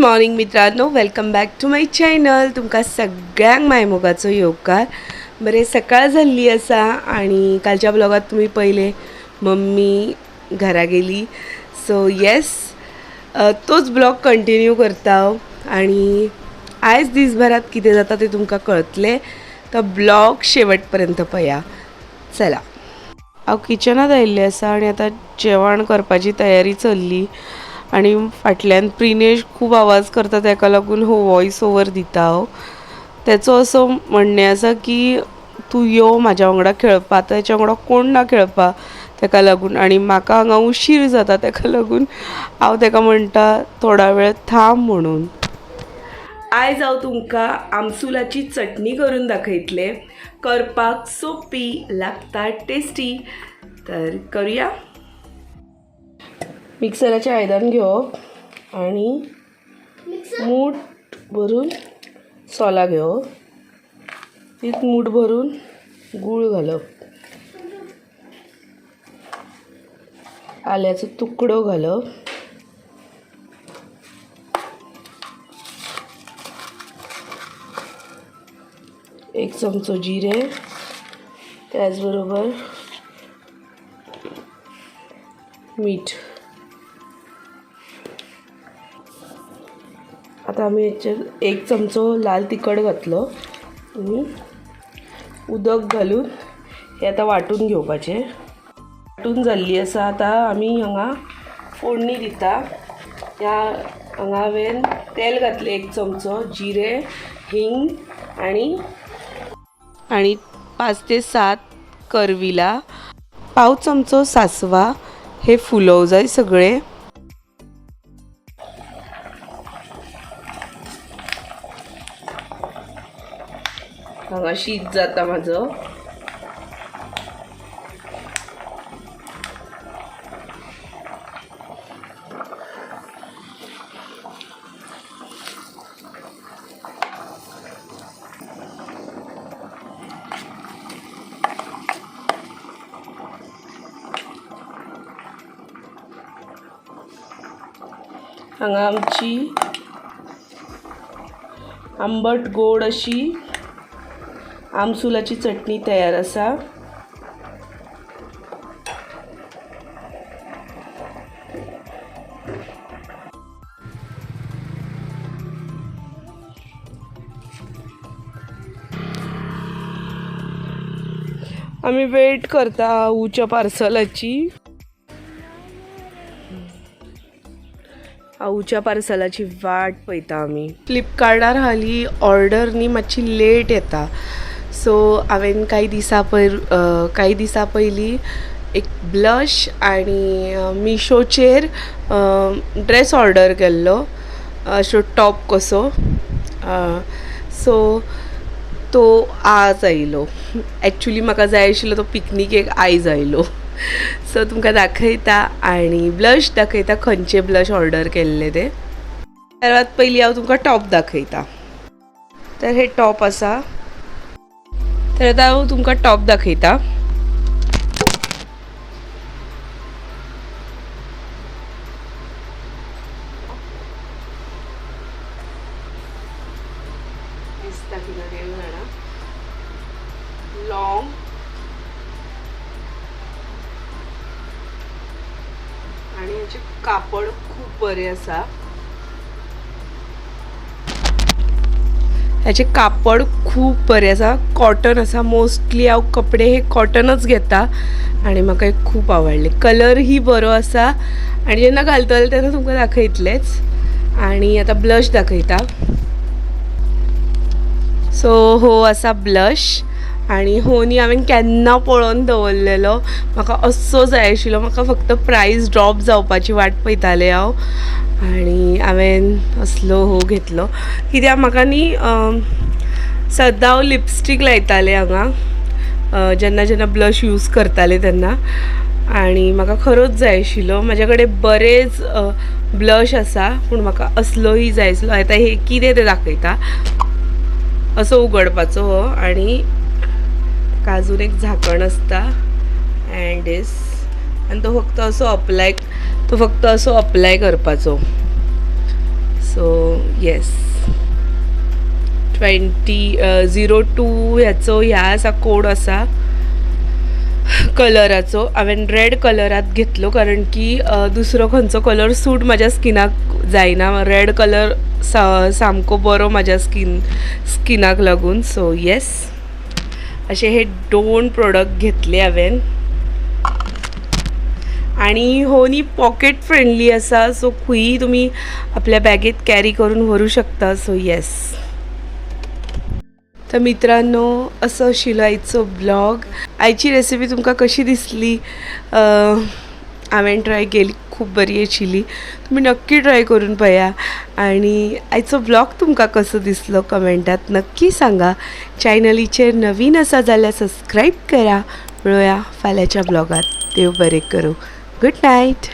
Morning मित्रांनो. Welcome back to my channel तुमकां सगळ्यांक मायमोगाचो योगकार बरें सकाळ जाल्ली आसा आनी कालच्या ब्लॉगात तुमी पयले मम्मी घरा गेली. सो येस तोच ब्लॉग कंटिन्यू करता हांव आनी आयज दिसभरात कितें जाता तें तुमकां कळतलें. तो ब्लॉग शेवट पर्यंत पळया चला हांव किचनात आयिल्लें आसा आनी आतां जेवण करपाची तयारी चल्ली. आनी फाटल्यान प्रिनेश खूब आवाज करता ताका लागून हो वॉयस ओवर दिता हो. हांव तेचो असो म्हणणें आसा की तूं यो म्हाज्या वांगडा खेळपा तेच्या वांगडा कोण ना खेळपा ताका लागून आनी म्हाका हांगा उशीर जाता ताका लागून. हांव ताका म्हणटा थोडा वेळ थांब म्हणून. आयज हांव तुमकां आमसुलाची चटणी करून दाखयतलें. करपाक सोपी लागता टेस्टी. तर करूया. मिक्सराचें आयदन घेवप आनी मूठ भरून सोलां घेवप तीच मूठ भरून गूळ घालप आल्याचो तुकडो घालप एक चमचो जिरे त्याचबरोबर मीठ. आता आमी याच्यात एक चमचो लाल तिखट घातलो. आणि उदक घालून हे आतां वांटून घेवपाचें वांटून जाल्ली आसा आतां आमी हांगा फोडणी दिता. ह्या हांगा हांवें तेल घातलें एक चमचो जिरे हिंग आनी आनी पांच ते सात करविला. पाव चमचो सासवा हे फुलोव जाय सगळे. शीत जाता म्हाजो हांगा आमची आंबट गोड अशी आमसुलाची चटणी तयार आसा आमी वेट करता आऊच्या पार्सलाची. आऊच्या पार्सलाची वाट पळयता आमी फ्लिपकार्टार हाली ऑर्डर न्ही मातशी लेट येता. सो हांवें कांय दिसा पयर कांय दिसा पयलीं एक ब्लश आनी मिशोचेर ड्रेस ऑर्डर केल्लो. अशो टॉप कसो. सो तो आज आयलो. एक्चुली म्हाका जाय आशिल्लो तो पिकनिकेक आयज आयलो. सो तुमकां दाखयता आनी ब्लश दाखयता खंयचे ब्लश ऑर्डर केल्ले ते. सर्वात पयलीं हांव तुमकां टॉप दाखयता. तर हे टॉप आसा. तर आता हांव तुमकां टॉप दाखयता. दिसता जाणा लॉंग आणि याचे कापड खूप बरे आसा ह्याचे कापड खूप बरे आसा कॉटन आसा मोस्टली हांव कपडे हे कॉटनच घेता. आनी म्हाका हे खूप आवडले. कलर ही बरो आसा आनी जेन्ना घालतले तेन्ना तुमकां दाखयतलेंच. आनी आतां ब्लश दाखयता. सो हो आसा ब्लश आनी हो न्ही हांवें केन्ना पळोवन दवरलेलो. म्हाका असो जाय आशिल्लो. म्हाका फक्त प्रायस ड्रॉप जावपाची वाट पळयतालें हांव आनी हांवें असलो हो घेतलो. कित्याक म्हाका न्ही सद्दां हांव लिपस्टीक लायतालें हांगा. जेन्ना जेन्ना ब्लश यूज करतालें तेन्ना. आनी म्हाका खरोच जाय आशिल्लो. म्हाजे कडेन बरेच ब्लश आसा पूण म्हाका असलोय जाय आसलो आतां हे कितें तें दाखयता? असो उगडपाचो हो. आनी काजून एक झाकण आसता. अँड इस आनी तो फक्त असो अप्लाय तो फक्त असो अप्लाय करपाचो. So yes twenty zero two ह्याचो ह्या असा कोड असा कलराचो. हांवें रेड कलरात घेतलो कारण की दुसरो खंयचो कलर सूट म्हाज्या स्किनाक जायना रेड कलर सा सामको बरो म्हाज्या स्किन स्किनाक लागून. सो येस असे हे दोन प्रोडक्ट घेतले हांवें आणि हो नी पॉकेट फ्रेंडली असा सो खुई तुम्ही आपल्या बॅगेत कॅरी करून भरू शकता सो येस तर मित्रांनो असं शिलाईचं ब्लॉग आयची रेसिपी तुमकां कशी दिसली? हांवें ट्राय केली खूप बरी आशिल्ली तुम्ही नक्की ट्राय करून पळया आणि आयचो ब्लॉग तुमकां कसो दिसलो कमेंटात नक्की सांगा. चॅनलीचेर नवीन आसा जाल्यार सबस्क्राईब करा. मिळूया फाल्यांच्या ब्लॉगात देव बरें करूं. Good night